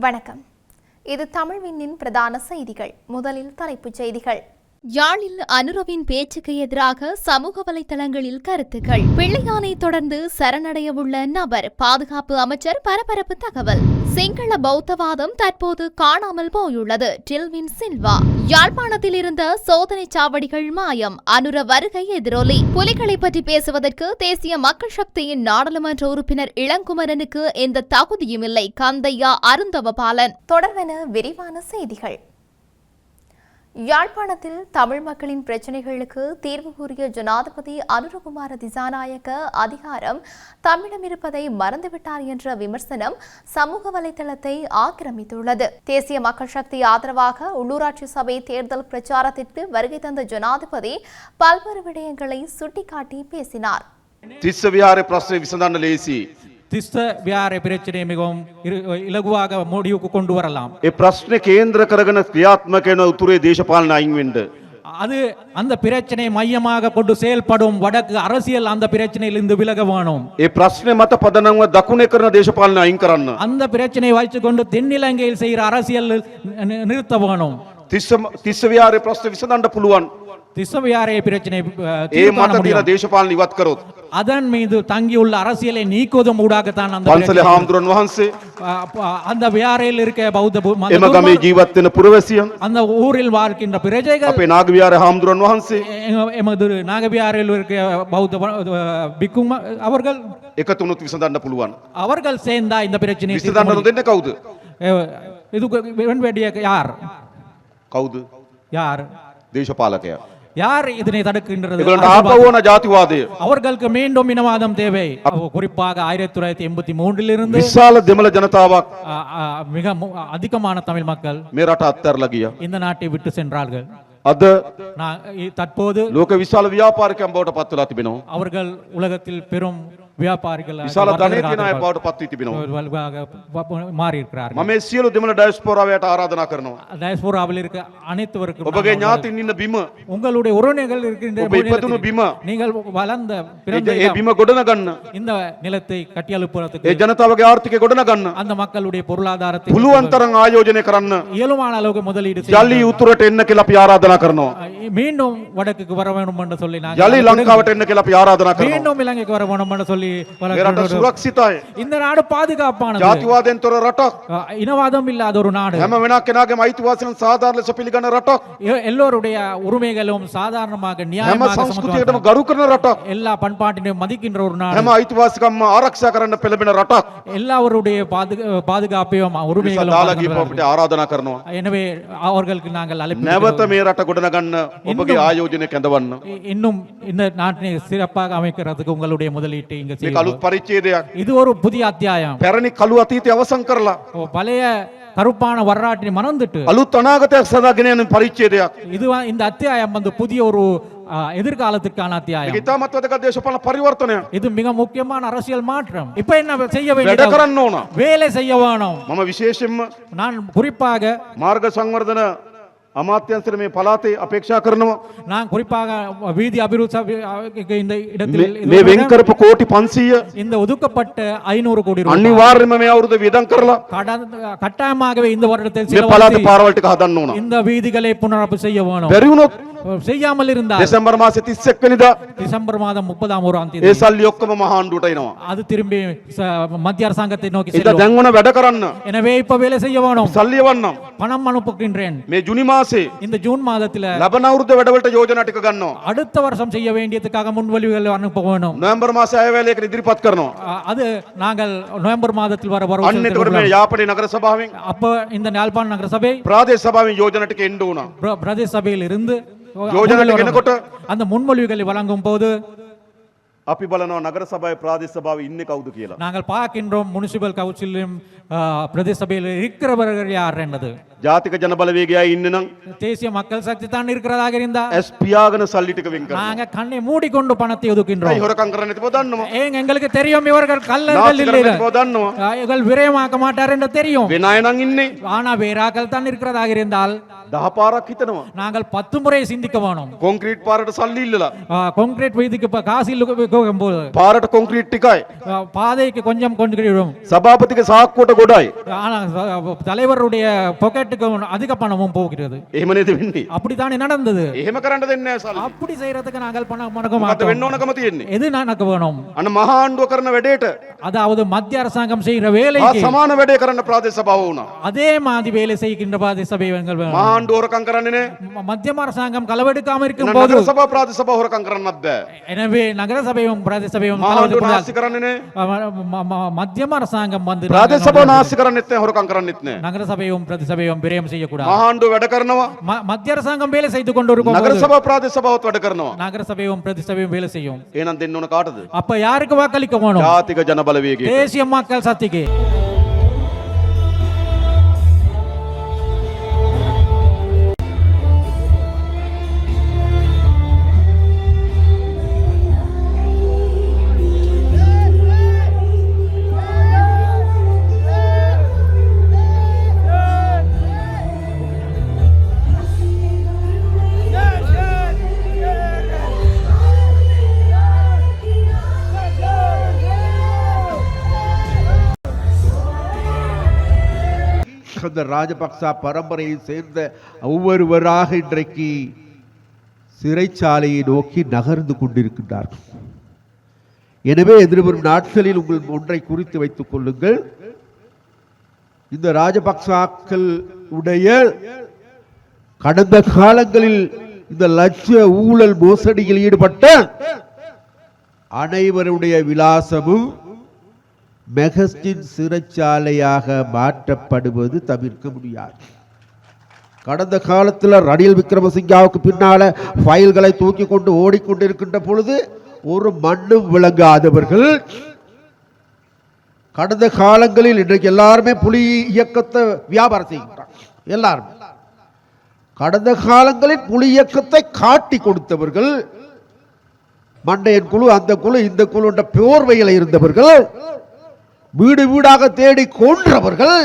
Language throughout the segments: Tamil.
வணக்கம். இது தமிழ் விண்ணின் பிரதான செய்திகள். முதலில் தலைப்புச் செய்திகள். யாழில் அனுரவின் பேச்சுக்கு எதிராக சமூக வலைதளங்களில் கருத்துக்கள். பிள்ளையானை தொடர்ந்து சரணடையவுள்ள நபர் பாதுகாப்பு அமைச்சர் பரபரப்பு தகவல். சிங்கள பௌத்தவாதம் தற்போது காணாமல் போயுள்ளது டில்வின் சில்வா. யாழ்ப்பாணத்தில் இருந்த சோதனை சாவடிகள் மாயம் அனுர வருகை எதிரொலி. புலிகளை பற்றி பேசுவதற்கு தேசிய மக்கள் சக்தியின் நாடாளுமன்ற உறுப்பினர் இளங்குமரனுக்கு எந்த தகுதியும் இல்லை கந்தையா அருந்தவபாலன். தொடர்வென விரிவான செய்திகள். யாழ்ப்பாணத்தில் தமிழ் மக்களின் பிரச்சினைகளுக்கு தீர்வு கூறிய ஜனாதிபதி அனுரகுமார திசாநாயக்க அதிகாரம் தமிழம் இருப்பதை மறந்துவிட்டார் என்ற விமர்சனம் சமூக வலைதளத்தை ஆக்கிரமித்துள்ளது. தேசிய மக்கள் சக்தி ஆதரவாக உள்ளூராட்சி சபை தேர்தல் பிரச்சாரத்திற்கு வருகை தந்த ஜனாதிபதி பல்வேறு விடயங்களை சுட்டிக்காட்டி பேசினார். තිස්ස විහාරය ප්‍රශ්නය විසඳන්න ලේසි. திஸ்த வியார பிரச்சனை மிகவும் இரு- இலகுவாக முடிவுக்கு கொண்டு வரலாம் ඒ ප්‍රශ්න කේන්ද්‍ර කරගෙන ක්‍රියාත්මක වෙන උතුරේ දේශපාලන අයින්වෙන්ඩ. அது அந்த பிரச்சனையை மையமாக கொண்டு செயல்படும் வடக்கு அரசியல் அந்த பிரச்சனையிலிருந்து விலக வேணும் ඒ ප්‍රශ්නය මත පදනව දකුණේ කරන දේශපාලන අයින් කරන්න. அந்த பிரச்சனையை வைத்துக்கொண்டு தென்னிலங்கையில் செய்கிற அரசியல் நி- நிறுத்த வேணும் තිස්ස තිස්ස විහාරය ප්‍රශ්න විසඳන්න පුළුවන්. திஸ்ஸவியாரை பிரச்சனை அஹ், ඒ தீர்வு காண මත තියෙන முடியும். දේශපාලන ඉවත් කරොත්. அதன் மீது தங்கியுள்ள அரசியலை நீக்குவதும் ஊடாகத்தான் அந்த පන්සල பிரச்சனை- හාමුදුරන් වහන්සේ அஹ், அப்ப அந்த வியாரையில் இருக்க பௌத்த பு- மத එම ගමේ குருமார், ජීවත්වෙන පුරවැසියන් அந்த ஊரில் வாழ்கின்ற பிரஜைகள் අපේ නාග විහාර හාමුදුරන් වහන්සේ எங்க- எமது நாகபியாரில் இருக்க பௌத்த வ- பிக்கும் அவர்கள் එකතුනුත් විසඳන්න පුළුවන්. அவர்கள் சேர்ந்தா இந்த பிரச்சனையை தீர்க்க විසඳන්න முடியும். දෙන්න කවුද. அஹ், இதுக்கு இவன் வேண்டிய யார் කවුද யார் දේශපාලකය. யார் இதனை தடுக்கின்றது එගලට அரசியல்வாதி. ආපවෝන ජාතිවාදය. அவர்களுக்கு மீண்டும் இனவாதம் தேவை குறிப்பாக ஆயிரத்தி தொள்ளாயிரத்தி எண்பத்தி மூன்றிலிருந்து විශාල දෙමළ ජනතාවක් அஹ், அஹ், மிக மு- அதிகமான தமிழ் மக்கள் මේ රට අත්තරල ගිය. இந்த நாட்டை விட்டு சென்றார்கள் අද நான் இ- தற்போது ලෝක විශාල ව්‍යාපාරිකයන් බවට පත්වලා තිබෙනවා. அவர்கள் உலகத்தில் பெரும் வியாபாரிகள் විශාල ධනය வர்த்தகர்கள் තියෙන අය බවට පත්වී තිබෙනවා. மாறி இருக்கிறார்கள் මම මේ සියලු දෙමළ ඩයස්පෝරාවයට ආරාධනා කරනවා. டயஸ்போராவில் இருக்க அனைத்துவருக்கும் ඔබගේ நான் ඥාතින් ඉන්න බිම உங்களுடைய உறவினர்கள் இருக்கின்ற ඔබ ඉපදුණු இடத்தில் බිම நீங்கள் வளர்ந்த பிறந்த ඒ இடம், බිම ගොඩනගන්න. இந்த நிலத்தை ඒ கட்டியெழுப்புறதுக்கு ජනතාවගේ ආර්ථිකය ගොඩනගන්න. அந்த மக்களுடைய பொருளாதாரத்தை පුළුවන් තරම් ආයෝජනය කරන්න. இயலுமான அளவுக்கு முதலீடு යලි செய்யுங்கள். උතුරට එන්න කියලා අපි ආරාධනා කරනවා. மீண்டும் வடக்குக்கு வர வேண்டும் என்று சொல்லி நாங்கள் යලි ලංකාවට එන්න කියලා අපි ආරාධනා කරනවා. மீண்டும் இலங்கைக்கு வர வேண்டும் என்று சொல்லி මේ රට வழங்குகிறோம். සුරක්ෂිතයි. இந்த நாடு பாதுகாப்பானது ජාතිවාදයෙන් තොර රටක්. அஹ், இனவாதம் இல்லாத ஒரு நாடு හැම වෙනක් කෙනාගේම අයිතිවාසිකම් සාධාරණ ලෙස පිළිගන්න රටක්. எ- எல்லோருடைய உரிமைகளும் சாதாரணமாக හැම நியாயமாக සංස්කෘතියකටම சமத்துவமாக ගරු කරන රටක්. எல்லா பண்பாட்டினையும் மதிக்கின்ற ஒரு நாடு හැම අයිතිවාසිකම්ම ආරක්ෂා කරන්න පෙළඹෙන රටක්. எல்லாருடைய பாதுகா பாதுகாப்பையும் නිසා உரிமைகளும் දාලා ගිහපුව பாதுகாப்பார்கள். අපිට ආරාධනා කරනවා. எனவே அவர்களுக்கு நாங்கள் නැවත அழைப்பு මේ රට ගොඩනගන්න ඔබගේ ආයෝජනය කැඳවන්න. இன்னும் இந்த நாட்டினை சிறப்பாக அமைக்கிறதுக்கு உங்களுடைய முதலீட்டை இங்க මේ செய்யுங்கள். කළුත් පරිච්ඡේදයක්. இது ஒரு புதிய அத்தியாயம் පැරණි කළු අතීතය අවසන් කරලා பழைய கருப்பான வரலாற்றினை மறந்துட்டு අලුත් අනාගතයක් සදා ගෙන යන පරිච්ඡේදයක්. இது இந்த அத்தியாயம் வந்து புதிய ஒரு ஆ, எதிர்காலத்துக்கான මේක அத்தியாயம் ඉතාමත් වැදගත් දේශපාලන පරිවර්තනයක්. இது மிக முக்கியமான அரசியல் மாற்றம் இப்ப என்ன செய்ய වැඩ வேண்டியது කරන්න ඕන. வேலை செய்ய வேணும் මම විශේෂයෙන්ම நான் குறிப்பாக මාර්ග සංවර්ධන அமாத்தியாசிரமே பலாத்தை அபேக்ஷா கரணும்? நான் குறிப்பாக வீதி அபிருச்சி இந்த இடத்தில் மே வெங்கருப்பு கோட்டி பன்சிய. இந்த ஒதுக்கப்பட்ட ஐநூறு கோடி ரூபாய். அனிவாரியமே அவரது விதம் கரலாம் கட்டாயமாகவே இந்த வருடத்தில் சில பலாத்தை பாராட்டுக்கு அதன்னும் இந்த வீதிகளை புனரப்பு செய்ய வேணும். வெறும் செய்யாமல் இருந்தால் டிசம்பர் மாசம் திசக் டிசம்பர் மாதம் முப்பதாம் ஒரு தேதி. ஏசால் யொக்கம மகாண்டூட அது திரும்பி மத்திய அரசாங்கத்தை நோக்கி செல்லும். இத தங்குன வெட எனவே இப்ப வேலை செய்ய வேணும். சல்லிய வண்ணம் பணம் அனுப்புகின்றேன். மே ஜுனி மாசம் மாசே இந்த ஜூன் மாதத்துல லபனாவருத்த වැඩවලට යෝජනා ටික அடுத்த வருஷம் செய்ய வேண்டியதுக்காக முன்வழிவுகள் அனுப்ப வேணும் நவம்பர் மாச வேலைக்கு எதிர்பார்த்து කරනවා அது நாங்கள் நவம்பர் மாதத்தில் வர வர அன்னைக்கு யாப்படி நகர சபாவின் அப்ப இந்த யாழ்ப்பாண நகர சபை பிரதேச சபாவின் யோஜனா எண்டு பிரதேச சபையில் இருந்து யோஜனா அந்த முன்மொழிவுகளை வழங்கும் போது අපි බලනවා නගර සභාවේ ප්‍රාදේශ සභාවේ ඉන්නේ කවුද කියලා. நாங்கள் பார்க்கின்றோம் முனிசிபல் கவுன்சிலும் பிரதேச சபையில் இருக்கிறவர்கள் யார் என்பது ජාතික ජනබලවේගයා ඉන්න නම් தேசிய மக்கள் சக்தி தான் இருக்கிறதாக இருந்தா ඇස් පියාගෙන සල්ලි ටික වෙන් කරනවා. நாங்க கண்ணை மூடிக்கொண்டு பணத்தை ඇයි ஒதுக்கின்றோம் හොරකම් කරන්නේ නැතිව දන්නවා. ஏங்க எங்களுக்கு தெரியும் இவர்கள் கல்லர்கள் නාස්ති කරන්නේ இல்லை නැතිව දන්නවා. இவர்கள் விரயமாக்க மாட்டார் என்று தெரியும் වෙන අය නම් ඉන්නේ ஆனா வேறாக்கள் தான் இருக்கிறதாக இருந்தால் දහ පාරක් හිතනවා. நாங்கள் பத்து முறை சிந்திக்க வேணும் කොන්ක්‍රීට් පාරට සල්ලි ඉල්ලලා கான்கிரீட் வீதிக்கு இப்ப காசு இல்ல- ಹೋಗಬಹುದು ಪಾರಟ ಕಾಂಕ್ರೀಟ್ ಟಿಕಾಯ್ பாதைக்கு கொஞ்சம் கொண்டுகிடும் சபாபதிக்கு சாக்கூட்ட கூடாய். தலைவருடைய பாக்கெட்டுக்கு அதிக பணமும் போகிறது. ஏமனேது வெண்ணி. அப்படித்தானே நடந்தது? ஏம கரண்டது என்ன அப்படி செய்யறதுக்கு நாங்கள் பணம் மணக்க மாட்டோம். வெண்ணோன கமதி எது நானக்கு வேணும்? அண்ணா மகாண்டு கரன வெடேட்ட. அதாவது மத்திய அரசாங்கம் செய்கிற வேலை சமான வெடே கரன பிரதேச சபாவுனா அதே மாதிரி வேலை செய்கின்ற பிரதேச சபை வேணும். மகாண்டு ஒரு கரனனே மத்திய அரசாங்கம் களவெடுக்காம இருக்கும் போது சபா பிரதேச சபா ஒரக்கம் கரன எனவே நகரசபை சபையும் பிரதேச சபையும் මහා ආණ්ඩුව களவெடுப்பதால் නාස්ති කරන්නේ නේ. ம- ம- மத்தியம அரசாங்கம் வந்து ප්‍රාදේශ සභාව නාස්ති කරන්නෙත් නැහැ හොරකම් කරන්නෙත් නැහැ. நகர சபையும் பிரதி சபையும் விரயம் செய்யக்கூடாது මහා ආණ්ඩුව වැඩ කරනවා. ம- மத்திய அரசாங்கம் வேலை செய்து கொண்டு இருக்கும் නගර போது සභාව ප්‍රාදේශ සභාවත් වැඩ කරනවා. நகர சபையும் பிரதி சபையும் வேலை செய்யும் එහෙනම් දෙන්න ඕන කාටද? அப்ப யாருக்கு வாக்களிக்க வேணும் ජාතික ජන බලවේගයට. தேசிய மக்கள் சக்திக்கு அந்த ராஜபக்சா பரம்பரையை சேர்ந்த ஒவ்வொருவராக இன்றைக்கு சிறைச்சாலையை நோக்கி நகர்ந்து கொண்டிருக்கின்றார்கள். எனவே எதிர்வரும் நாட்களில் உங்கள் ஒன்றை குறித்து வைத்துக் கொள்ளுங்கள். இந்த ராஜபக்சாக்கள் உடைய கடந்த காலங்களில் இந்த லட்ச ஊழல் மோசடியில் ஈடுபட்ட அனைவருடைய விலாசமும் மெகஸ்டின் சிறைச்சாலையாக மாற்றப்படுவது தவிர்க்க முடியாது. கடந்த காலத்தில் ரணில் விக்ரமசிங்காவுக்கு பின்னால ஃபைல்களை தூக்கி கொண்டு ஓடிக்கொண்டிருக்கின்ற பொழுது ஒரு மண்ணும் விளங்காதவர்கள் கடந்த காலங்களில் இன்றைக்கு எல்லாருமே புலி இயக்கத்தை வியாபாரம் செய்கின்றார் எல்லாரும். கடந்த காலங்களில் புலி இயக்கத்தை காட்டி கொடுத்தவர்கள் மண்டையன் குழு அந்த குழு இந்த குழு என்ற போர்வையில் இருந்தவர்கள் வீடு வீடாக தேடி கொன்றவர்கள்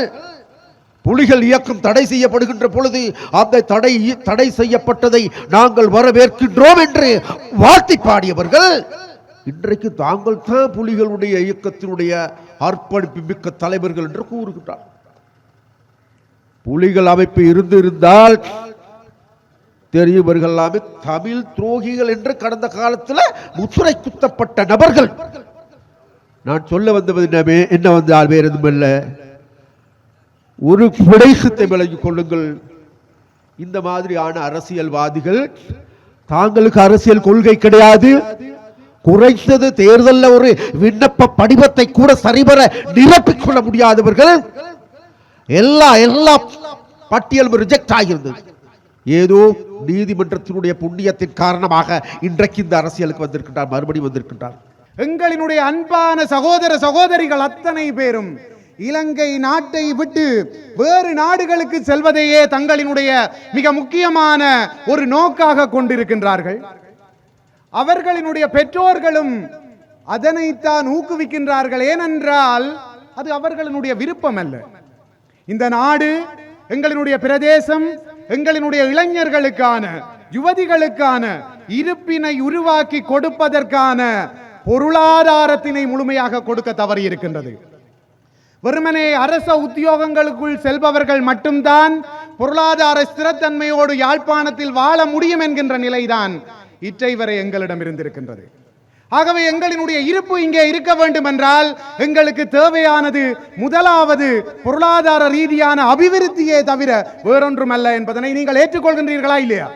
புலிகள் இயக்கம் தடை செய்யப்படுகின்ற பொழுது அந்த தடை தடை செய்யப்பட்டதை நாங்கள் வரவேற்கின்றோம் என்று வாழ்த்தி பாடியவர்கள். இன்றைக்கு தாங்கள் தான் புலிகளுடைய இயக்கத்தினுடைய அர்ப்பணிப்பு மிக்க தலைவர்கள் என்று கூறுகின்றார். புலிகள் அமைப்பு இருந்து இருந்தால் தெரியுவர்கள் எல்லாமே தமிழ் துரோகிகள் என்று கடந்த காலத்தில் முத்துரை குத்தப்பட்ட நபர்கள். நான் சொல்ல வந்தது என்னமே என்ன வந்தால் வேறு எதுவுமல்ல ஒரு விடயத்தை விளங்கிக் கொள்ளுங்கள். இந்த மாதிரியான அரசியல்வாதிகள் தாங்களுக்கு அரசியல் கொள்கை கிடையாது. குறைந்தது தேர்தலில் ஒரு விண்ணப்ப படிவத்தை கூட சரிவர நிரப்பிக் கொள்ள முடியாதவர்கள் எல்லா எல்லா பட்டியலும் ரிஜெக்ட் ஆகியிருந்தது. ஏதோ நீதிமன்றத்தினுடைய புண்ணியத்தின் காரணமாக இன்றைக்கு இந்த அரசியலுக்கு வந்திருக்கின்றார் மறுபடியும் வந்திருக்கின்றார். எங்களினுடைய அன்பான சகோதர சகோதரிகள் அத்தனை பேரும் இலங்கை நாட்டை விட்டு வேறு நாடுகளுக்கு செல்வதையே தங்களினுடைய மிக முக்கியமான ஒரு நோக்காக கொண்டிருக்கின்றார்கள். அவர்களினுடைய பெற்றோர்களும் அதனைத்தான் ஊக்குவிக்கின்றார்கள். ஏனென்றால் அது அவர்களினுடைய விருப்பம் அல்ல. இந்த நாடு எங்களினுடைய பிரதேசம் எங்களினுடைய இளைஞர்களுக்கான யுவதிகளுக்கான இருப்பினை உருவாக்கி கொடுப்பதற்கான பொருளாதாரத்தினை முழுமையாக கொடுக்க தவறி இருக்கின்றது வெறுமனே அரச உத்தியோகங்களுக்குள் செல்பவர்கள் மட்டும்தான் பொருளாதார ஸ்திரத்தன்மையோடு யாழ்ப்பாணத்தில் வாழ முடியும் என்கின்ற நிலைதான் இற்றை வரை எங்களிடம் இருந்திருக்கின்றது. ஆகவே எங்களினுடைய இருப்பு இங்கே இருக்க வேண்டும் என்றால் எங்களுக்கு தேவையானது முதலாவது பொருளாதார ரீதியான அபிவிருத்தியே தவிர வேறொன்றுமல்ல என்பதனை நீங்கள் ஏற்றுக்கொள்கின்றீர்களா இல்லையா?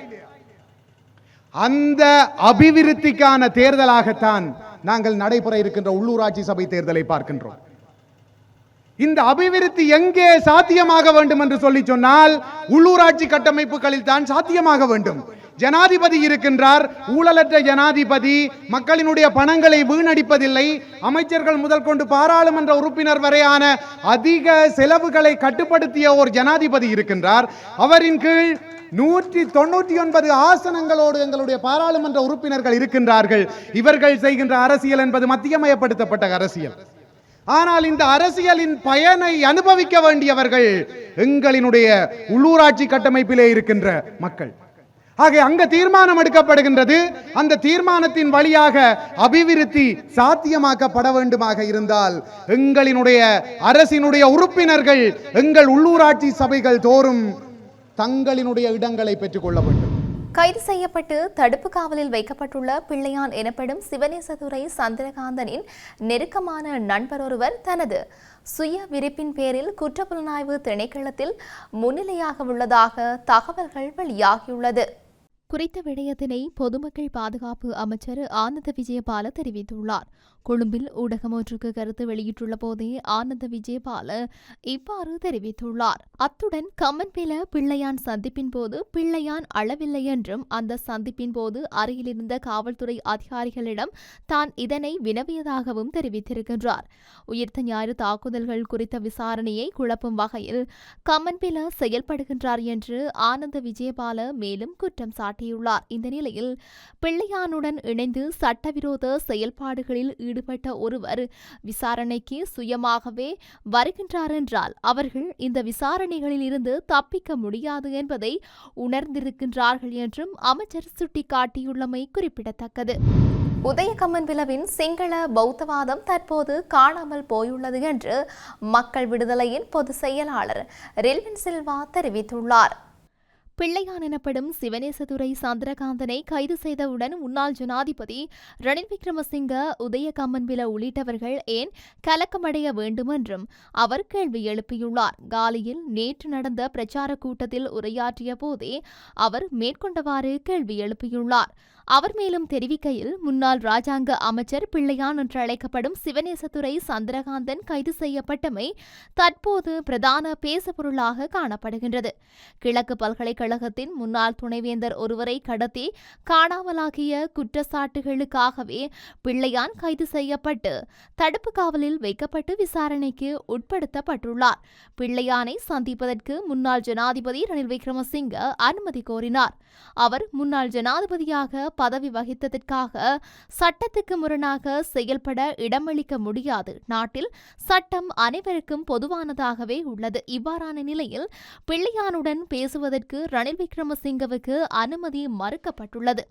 அந்த அபிவிருத்திக்கான தேர்தலாகத்தான் நாங்கள் நடைபெற இருக்கின்ற உள்ளூராட்சி சபை தேர்தலை பார்க்கின்றோம். இந்த அபிவிருத்தி எங்கே சாத்தியமாக வேண்டும் என்று சொல்லி சொன்னால் உள்ளூராட்சி கட்டமைப்புகளில் தான் சாத்தியமாக வேண்டும். ஜனாதிபதி இருக்கின்றார். ஊழலற்ற ஜனாதிபதி மக்களினுடைய பணங்களை வீணடிப்பதில்லை. அமைச்சர்கள் முதல் கொண்டு பாராளுமன்ற உறுப்பினர் வரையான அதிக செலவுகளை கட்டுப்படுத்திய ஒரு ஜனாதிபதி இருக்கின்றார். அவரின் கீழ் நூற்றி தொண்ணூற்றி ஒன்பது ஆசனங்களோடு எங்களுடைய பாராளுமன்ற உறுப்பினர்கள் இருக்கின்றார்கள். இவர்கள் செய்கின்ற அரசியல் என்பது மத்தியமயப்படுத்தப்பட்ட அரசியல். ஆனால் இந்த அரசியலின் பயனை அனுபவிக்க வேண்டியவர்கள் எங்களினுடைய உள்ளூராட்சி கட்டமைப்பிலே இருக்கின்ற மக்கள். ஆக அங்க தீர்மானம் எடுக்கப்படுகின்றது. அந்த தீர்மானத்தின் வழியாக அபிவிருத்தி சாத்தியமாக்கப்பட வேண்டுமாக இருந்தால் எங்களினுடைய அரசினுடைய உறுப்பினர்கள் எங்கள் உள்ளூராட்சி சபைகள் தோறும் தங்களினுடைய இடங்களை பெற்றுக்கொள்ள வேண்டும். கைது செய்யப்பட்டு தடுப்பு காவலில் வைக்கப்பட்டுள்ள பிள்ளையான் எனப்படும் சிவனேசதுரை சந்திரகாந்தனின் நெருக்கமான நண்பர் ஒருவர் தனது சுய விரிப்பின் பேரில் குற்றப்புலனாய்வு திணைக்களத்தில் முன்னிலையாக உள்ளதாக தகவல்கள் வெளியாகியுள்ளது. குறித்த விடயத்தினை பொதுமக்கள் பாதுகாப்பு அமைச்சர் ஆனந்த விஜயபால தெரிவித்துள்ளார். கொழும்பில் ஊடகம் ஒன்றுக்கு கருத்து வெளியிட்டுள்ள போதே ஆனந்த விஜயபால இவ்வாறு தெரிவித்துள்ளார். அத்துடன் கம்மன்பில பிள்ளையான் சந்திப்பின் போது பிள்ளையான் அளவில்லை என்றும் அந்த சந்திப்பின் போது அருகிலிருந்த காவல்துறை அதிகாரிகளிடம் தான் இதனை வினவியதாகவும் தெரிவித்திருக்கின்றார். உயிர்த்த ஞாயிறு தாக்குதல்கள் குறித்த விசாரணையை குழப்பும் வகையில் கம்மன்பில செயல்படுகின்றார் என்று ஆனந்த விஜயபால மேலும் குற்றம் சாட்டியுள்ளார். இந்த நிலையில் பிள்ளையானுடன் இணைந்து சட்டவிரோத செயல்பாடுகளில் ஈடுபட்ட ஒருவர் விசாரணைக்கு சுயமாகவே வருகின்றார் என்றால் அவர்கள் இந்த விசாரணைகளில் இருந்து தப்பிக்க முடியாது என்பதை உணர்ந்திருக்கின்றார்கள் என்றும் அமைச்சர் சுட்டிக்காட்டியுள்ளமை குறிப்பிடத்தக்கது. உதயகம்மன் விளவின் சிங்கள பௌத்தவாதம் தற்போது காணாமல் போயுள்ளது என்று மக்கள் விடுதலையின் பொதுச் செயலாளர் ரில்வின் சில்வா தெரிவித்துள்ளார். பிள்ளையான் எனப்படும் சிவனேசதுரை சந்திரகாந்தனை கைது செய்தவுடன் முன்னாள் ஜனாதிபதி ரணில் விக்ரமசிங்க உதயகம்மன்பில உள்ளிட்டவர்கள் ஏன் கலக்கமடைய வேண்டுமென்றும் அவர் கேள்வி எழுப்பியுள்ளார். காலியில் நேற்று நடந்த பிரச்சார கூட்டத்தில் உரையாற்றிய போதே அவர் மேற்கொண்டவாறு கேள்வி எழுப்பியுள்ளார். அவர் மேலும் தெரிவிக்கையில் முன்னாள் ராஜாங்க அமைச்சர் பிள்ளையான் என்று அழைக்கப்படும் சிவநேசத்துறை சந்திரகாந்தன் கைது செய்யப்பட்டமை தற்போது பிரதான பேசுபொருளாக காணப்படுகின்றது. கிழக்கு பல்கலைக்கழகத்தின் முன்னாள் துணைவேந்தர் ஒருவரை கடத்தி காணாமலாகிய குற்றச்சாட்டுகளுக்காகவே பிள்ளையான் கைது செய்யப்பட்டு தடுப்பு காவலில் வைக்கப்பட்டு விசாரணைக்கு உட்படுத்தப்பட்டுள்ளார். பிள்ளையானை சந்திப்பதற்கு முன்னாள் ஜனாதிபதி ரணில் விக்ரமசிங்க அனுமதி கோரினார். அவர் முன்னாள் ஜனாதிபதியாக பதவி வகித்ததற்காக சட்டத்துக்கு முரணாக செயல்பட இடமளிக்க முடியாது. நாட்டில் சட்டம் அனைவருக்கும் பொதுவானதாகவே உள்ளது. இவ்வாறான நிலையில் பிள்ளையானுடன் பேசுவதற்கு ரணில் விக்ரமசிங்கவுக்கு அனுமதி மறுக்கப்பட்டுள்ளது.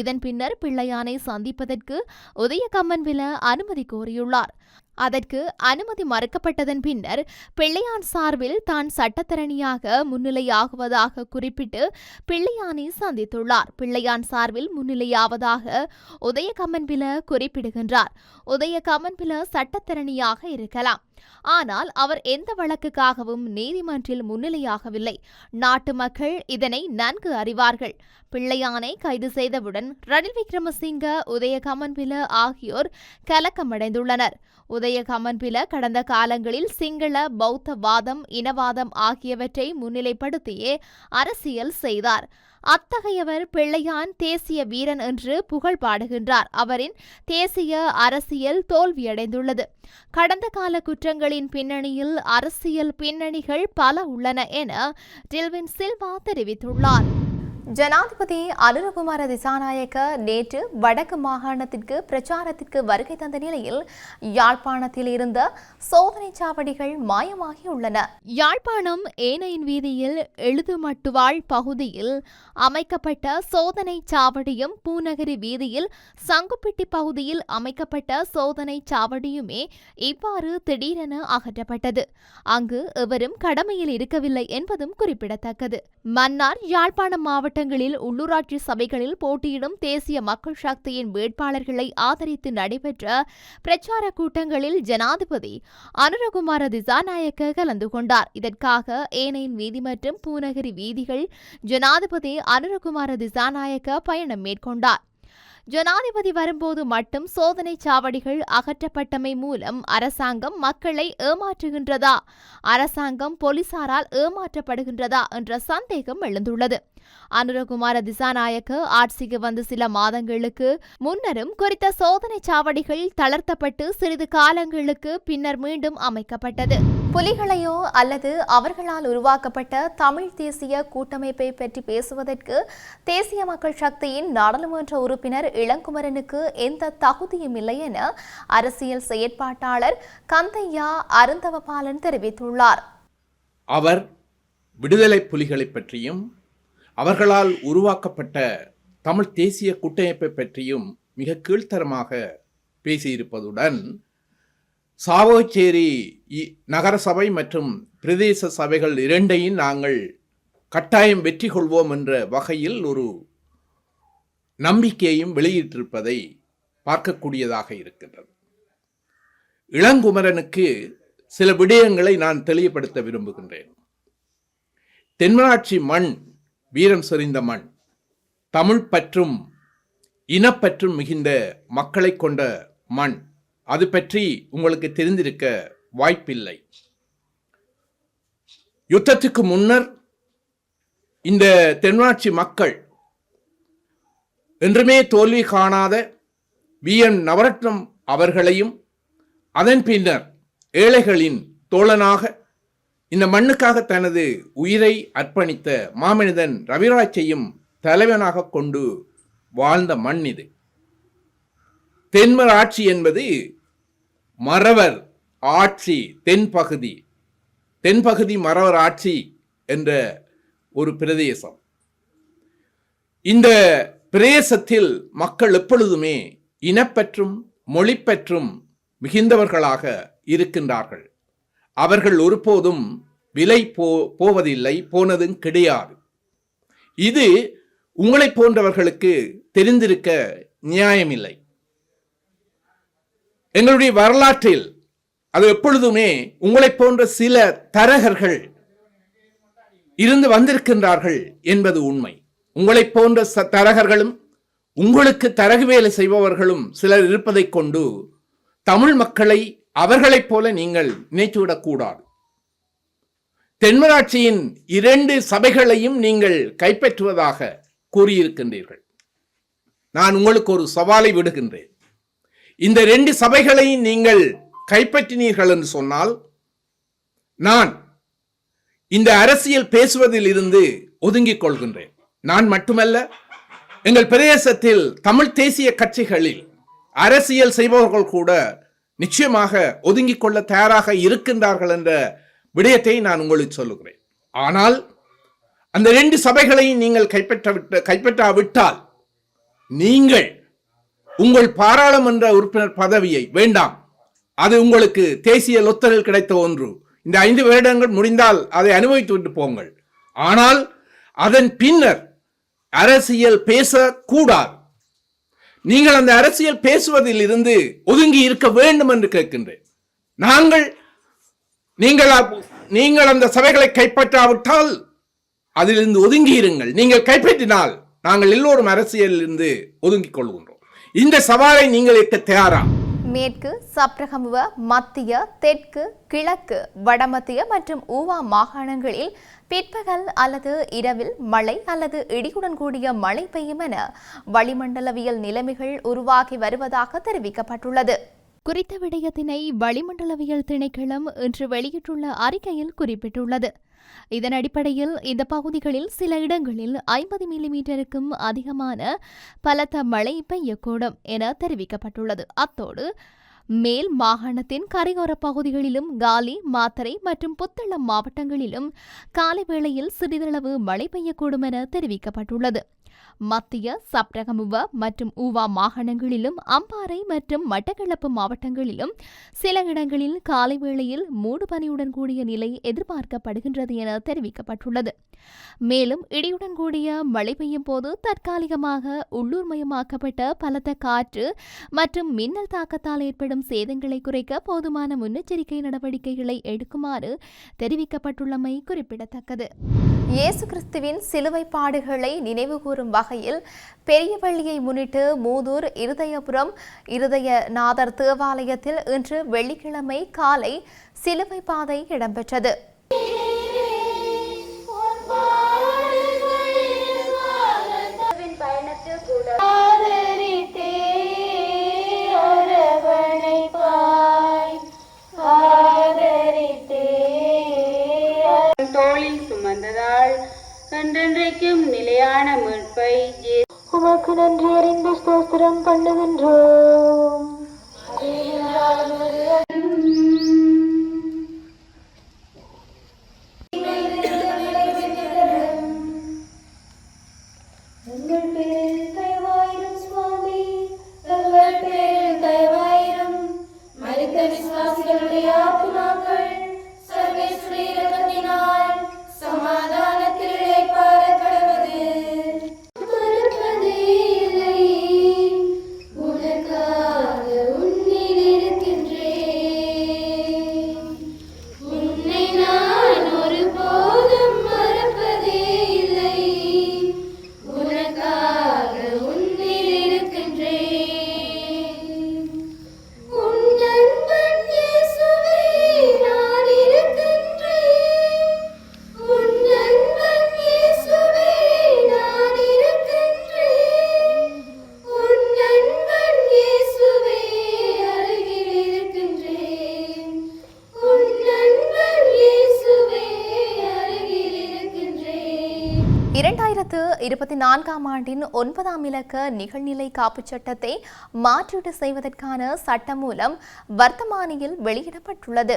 இதன் பின்னர் பிள்ளையானை சந்திப்பதற்கு உதயகம்மன் வில அனுமதி கோரியுள்ளார். அதற்கு அனுமதி மறுக்கப்பட்டதன் பின்னர் பிள்ளையான் சார்பில் தான் சட்டத்தரணியாக முன்னிலையாகுவதாக குறிப்பிட்டு பிள்ளையானை சந்தித்துள்ளார். பிள்ளையான் சார்பில் முன்னிலையாவதாக உதயகம்மன்பில குறிப்பிடுகின்றார். உதய கமன்பில சட்டத்தரணியாக இருக்கலாம். ஆனால் அவர் எந்த வழக்குக்காகவும் நீதிமன்றில் முன்னிலையாகவில்லை. நாட்டு மக்கள் இதனை நன்கு அறிவார்கள். பிள்ளையானை கைது செய்தவுடன் ரணில் விக்ரமசிங்க உதயகமன்பில ஆகியோர் கலக்கமடைந்துள்ளனர். உதயகமன்பில கடந்த காலங்களில் சிங்கள பௌத்த வாதம் இனவாதம் ஆகியவற்றை முன்னிலைப்படுத்தியே அரசியல் செய்தார். அத்தகையவர் பிள்ளையான் தேசிய வீரன் என்று புகழ் பாடுகின்றார். அவரின் தேசிய அரசியல் தோல்வியடைந்துள்ளது. கடந்த கால குற்றங்களின் பின்னணியில் அரசியல் பின்னணிகள் பல உள்ளன என டில்வின் சில்வா தெரிவித்துள்ளார். ஜனாதிபதி அனுரகுமார திசாநாயக்க நேற்று வடக்கு மாகாணத்திற்கு பிரச்சாரத்திற்கு வருகை தந்த நிலையில் யாழ்ப்பாணத்தில் இருந்த சோதனைச் சாவடிகள் மாயமாகியுள்ளன. யாழ்ப்பாணம் ஏனையின் வீதியில் எழுதுமட்டுவாழ் பகுதியில் அமைக்கப்பட்ட சோதனை சாவடியும் பூநகரி வீதியில் சங்குப்பிட்டி பகுதியில் அமைக்கப்பட்ட சோதனை சாவடியுமே இவ்வாறு திடீரென அகற்றப்பட்டது. அங்கு எவரும் கடமையில் இருக்கவில்லை என்பதும் குறிப்பிடத்தக்கது. மன்னார் யாழ்ப்பாணம் மாவட்டங்களில் உள்ளூராட்சி சபைகளில் போட்டியிடும் தேசிய மக்கள் சக்தியின் வேட்பாளர்களை ஆதரித்து நடைபெற்ற பிரச்சார கூட்டங்களில் ஜனாதிபதி அனுரகுமார திசாநாயக்க கலந்து கொண்டார். இதற்காக ஏனையின் வீதி மற்றும் பூநகரி வீதிகள் ஜனாதிபதி அனுரகுமார திசாநாயக்க பயணம் மேற்கொண்டார். ஜனாதிபதி வரும்போது மட்டும் சோதனை சாவடிகள் அகற்றப்பட்டமை மூலம் அரசாங்கம் மக்களை ஏமாற்றுகின்றதா? அரசாங்கம் போலீசாரால் ஏமாற்றப்படுகின்றதா? என்ற சந்தேகம் எழுந்துள்ளது. அனுரகுமார திசாநாயக்க ஆட்சிக்கு வந்து சில மாதங்களுக்கு முன்னரும் குறித்த சோதனை சாவடிகள் தளர்த்தப்பட்டு சிறிது காலங்களுக்கு பின்னர் மீண்டும் அமைக்கப்பட்டது. புலிகளையோ அல்லது அவர்களால் உருவாக்கப்பட்ட தமிழ் தேசிய கூட்டமைப்பை பற்றி பேசுவதற்கு தேசிய மக்கள் சக்தியின் நாடாளுமன்ற உறுப்பினர் இளங்குமரனுக்கு எந்த தகுதியும் இல்லை என அரசியல் செயற்பாட்டாளர் கந்தையா அருந்தவபாலன் தெரிவித்துள்ளார். அவர் விடுதலை புலிகளை பற்றியும் அவர்களால் உருவாக்கப்பட்ட தமிழ் தேசிய கூட்டமைப்பை பற்றியும் மிக கீழ்த்தரமாக பேசியிருப்பதுடன் சாவகச்சேரி இ- நகரசபை மற்றும் பிரதேச சபைகள் இரண்டையும் நாங்கள் கட்டாயம் வெற்றி கொள்வோம் என்ற வகையில் ஒரு நம்பிக்கையையும் வெளியிட்டிருப்பதை பார்க்கக்கூடியதாக இருக்கின்றது. இளங்குமரனுக்கு சில விடயங்களை நான் தெளிவுபடுத்த விரும்புகின்றேன். தென்மராட்சி மண் வீரம் செறிந்த மண் தமிழ் பற்றும் இனப்பற்றும் மிகுந்த மக்களை கொண்ட மண். அது பற்றி உங்களுக்கு தெரிந்திருக்க வாய்ப்பில்லை. யுத்தத்துக்கு முன்னர் இந்த தென்னாட்சி மக்கள் என்றுமே தோல்வி காணாத வி. என். நவரத்னம் அவர்களையும் அதன் பின்னர் ஏழைகளின் தோழனாக இந்த மண்ணுக்காக தனது உயிரை அர்ப்பணித்த மாமனிதன் ரவிராஜையும் தலைவனாக கொண்டு வாழ்ந்த மண் இது. தென்மர் ஆட்சி என்பது மறவர் ஆட்சி தென்பகுதி தென்பகுதி மறவர் ஆட்சி என்ற ஒரு பிரதேசம். இந்த பிரதேசத்தில் மக்கள் எப்பொழுதுமே இனப்பற்றும் மொழிப்பற்றும் மிகுந்தவர்களாக இருக்கின்றார்கள். அவர்கள் ஒருபோதும் விலை போ போவதில்லை போனதும் கிடையாது. இது உங்களைப் போன்றவர்களுக்கு தெரிந்திருக்க நியாயமில்லை. எங்களுடைய வரலாற்றில் அது எப்பொழுதுமே உங்களைப் போன்ற சில தரகர்கள் இருந்து வந்திருக்கின்றார்கள் என்பது உண்மை. உங்களைப் போன்ற ச- தரகர்களும் உங்களுக்கு தரகு வேலை செய்பவர்களும் சிலர் இருப்பதைக் கொண்டு தமிழ் மக்களை அவர்களைப் போல நீங்கள் நினைத்துவிடக்கூடாது தென்மராட்சியின் இரண்டு சபைகளையும் நீங்கள் கைப்பற்றுவதாக கூறியிருக்கின்றீர்கள். நான் உங்களுக்கு ஒரு சவாலை விடுகின்றேன். இந்த ரெண்டு சபைகளையும் நீங்கள் கைப்பற்றினீர்கள் என்று சொன்னால் நான் இந்த அரசியல் பேசுவதில் இருந்து ஒதுங்கிக் கொள்கின்றேன். நான் மட்டுமல்ல எங்கள் பிரதேசத்தில் தமிழ் தேசிய கட்சிகளில் அரசியல் செய்பவர்கள் கூட நிச்சயமாக ஒதுங்கிக் கொள்ள தயாராக இருக்கின்றார்கள் என்ற விடயத்தை நான் உங்களுக்கு சொல்லுகிறேன். ஆனால் அந்த ரெண்டு சபைகளையும் நீங்கள் கைப்பற்ற விட்ட கைப்பற்றாவிட்டால் நீங்கள் உங்கள் பாராளுமன்ற உறுப்பினர் பதவியை வேண்டாம். அது உங்களுக்கு தேசிய லொத்தரில் கிடைத்த ஒன்று. இந்த ஐந்து வருடங்கள் முடிந்தால் அதை அனுபவித்து விட்டு போங்கள். ஆனால் அதன் பின்னர் அரசியல் பேசக்கூடாது. நீங்கள் அந்த அரசியல் பேசுவதில் இருந்து ஒதுங்கி இருக்க வேண்டும் என்று கேட்கின்றேன். நாங்கள் நீங்கள் அப்- நீங்கள் அந்த சபைகளை கைப்பற்றாவிட்டால் அதிலிருந்து ஒதுங்கி இருங்கள் நீங்கள் கைப்பற்றினால் நாங்கள் எல்லோரும் அரசியலில் இருந்து ஒதுங்கிக் கொள்கின்றோம். இந்த சவாலை நீங்கள் இருக்க தயாரா? மேற்கு சப்ரகமுவ மத்திய தெற்கு கிழக்கு வடமத்திய மற்றும் ஊவா மாகாணங்களில் பிற்பகல் அல்லது இரவில் மழை அல்லது இடியுடன் கூடிய மழை பெய்யும் என வளிமண்டலவியல் நிலைமைகள் உருவாகி வருவதாக தெரிவிக்கப்பட்டுள்ளது. குறித்த விடயத்தினை வளிமண்டலவியல் திணைக்களம் இன்று வெளியிட்டுள்ள அறிக்கையில் குறிப்பிட்டுள்ளது. இதன் அடிப்படையில் இந்த பகுதிகளில் சில இடங்களில் ஐம்பது மில்லிமீட்டருக்கும் அதிகமான பலத்த மழை பெய்யக்கூடும் என தெரிவிக்கப்பட்டுள்ளது. அத்தோடு மேல் மாகாணத்தின் கரையோர பகுதிகளிலும் காலி மாத்தரை மற்றும் புத்தளம் மாவட்டங்களிலும் காலை வேளையில் சிறிதளவு மழை பெய்யக்கூடும் என தெரிவிக்கப்பட்டுள்ளது. மத்திய சப்ரகமுவ மற்றும் ஊவா மாகாணங்களிலும் அம்பாறை மற்றும் மட்டக்களப்பு மாவட்டங்களிலும் சில இடங்களில் காலை வேளையில் மூடுபனியுடன் கூடிய நிலை எதிர்பார்க்கப்படுகின்றது என தெரிவிக்கப்பட்டுள்ளது. மேலும் இடியுடன் கூடிய மழை பெய்யும் போது தற்காலிகமாக உள்ளூர் மயமாக்கப்பட்ட பலத்த காற்று மற்றும் மின்னல் தாக்கத்தால் ஏற்படும் சேதங்களை குறைக்க போதுமான முன்னெச்சரிக்கை நடவடிக்கைகளை எடுக்குமாறு தெரிவிக்கப்பட்டுள்ளமை குறிப்பிடத்தக்கது. இயேசு கிறிஸ்துவின் சிலுவை பாடுகளை நினைவுகூரும் வகையில் பெரியவள்ளியை முன்னிட்டு மூதூர் இருதயபுரம் இருதயநாதர் தேவாலயத்தில் இன்று வெள்ளிக்கிழமை காலை சிலுவை பாதை இடம்பெற்றது. கிடைக்கும் நிலையான மீட்பை உமக்கு நன்றி அறிந்து ஸ்தோத்திரம் பண்ணுகின்றோம். இருபத்தி நான்காம் ஆண்டின் ஒன்பதாம் இலக்க நிகழ்நிலை காப்புச் சட்டத்தை மாற்றீடு செய்வதற்கான சட்டமூலம் வர்த்தமானியில் வெளியிடப்பட்டுள்ளது.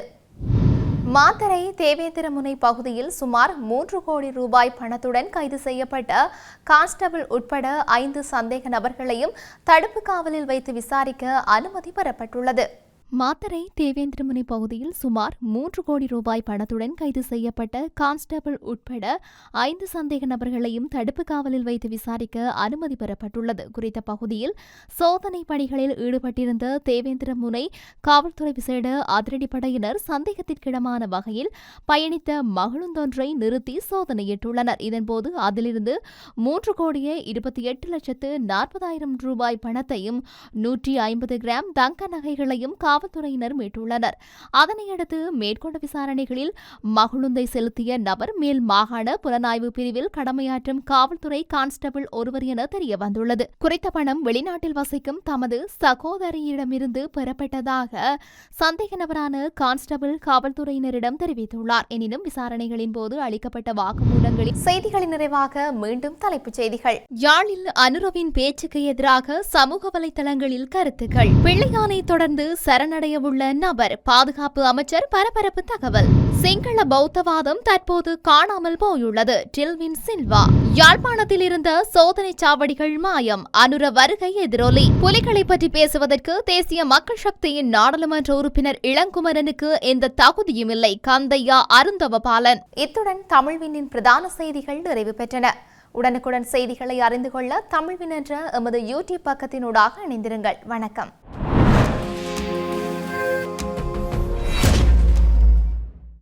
மாத்தரை தேவேந்திரமுனை பகுதியில் சுமார் மூன்று கோடி ரூபாய் பணத்துடன் கைது செய்யப்பட்ட கான்ஸ்டபிள் உட்பட ஐந்து சந்தேக நபர்களையும் தடுப்பு காவலில் வைத்து விசாரிக்க அனுமதி பெறப்பட்டுள்ளது. மாத்தரை தேவேந்திரமுனை பகுதியில் சுமார் மூன்று கோடி ரூபாய் பணத்துடன் கைது செய்யப்பட்ட கான்ஸ்டபிள் உட்பட ஐந்து சந்தேக நபர்களையும் தடுப்பு காவலில் வைத்து விசாரிக்க அனுமதி பெறப்பட்டுள்ளது. குறித்த பகுதியில் சோதனை பணிகளில் ஈடுபட்டிருந்த தேவேந்திரமுனை காவல்துறை விசேட அதிரடிப்படையினர் சந்தேகத்திற்கிடமான வகையில் பயணித்த மகளுந்தொன்றை நிறுத்தி சோதனையிட்டுள்ளனர். இதன்போது அதிலிருந்து மூன்று கோடியே இருபத்தி எட்டு லட்சத்து நாற்பதாயிரம் ரூபாய் பணத்தையும் நூற்றி ஐம்பது கிராம் தங்க நகைகளையும் காவல்துறையினர் மீட்டுள்ளனர். அதனையடுத்து மேற்கொண்ட விசாரணைகளில் மகளுந்தை செலுத்திய நபர் மேல் மாகாண புலனாய்வு பிரிவில் கடமையாற்றும் காவல்துறை கான்ஸ்டபிள் ஒருவர் என தெரிய வந்துள்ளது குறித்த பணம் வெளிநாட்டில் வசிக்கும் தமது சகோதரியிடமிருந்து பெறப்பட்டதாக சந்தேக நபரான கான்ஸ்டபிள் காவல்துறையினரிடம் தெரிவித்துள்ளார். எனினும் விசாரணைகளின் போது அளிக்கப்பட்ட வாக்குமூலங்களில் செய்திகளின் நிறைவாக மீண்டும் தலைப்புச் செய்திகள். யாழில் அனுரவின் பேச்சுக்கு எதிராக சமூக வலைதளங்களில் கருத்துக்கள். பிள்ளையானை தொடர்ந்து சரணடையவுள்ள நபர் பாதுகாப்பு அமைச்சர் பரபரப்பு தகவல். சிங்கள பௌத்தவாதம் தற்போது காணாமல் போயுள்ளது. டில்வின் சில்வா. யாழ்ப்பாணத்தில் இருந்த சோதனை சாவடிகள் மாயம். அனுர வருகை எதிரொலி. புலிகளை பற்றி பேசுவதற்கு தேசிய மக்கள் சக்தியின் நாடாளுமன்ற உறுப்பினர் இளங்குமரனுக்கு எந்த தகுதியும் இல்லை. கந்தையா அருந்தவபாலன். இத்துடன் தமிழ்வினின் பிரதான செய்திகள் நிறைவு பெற்றன. உடனுக்குடன் செய்திகளை அறிந்து கொள்ள தமிழ்வின் என்ற எமது யூடியூப் பக்கத்தினூடாக இணைந்திருங்கள். வணக்கம்.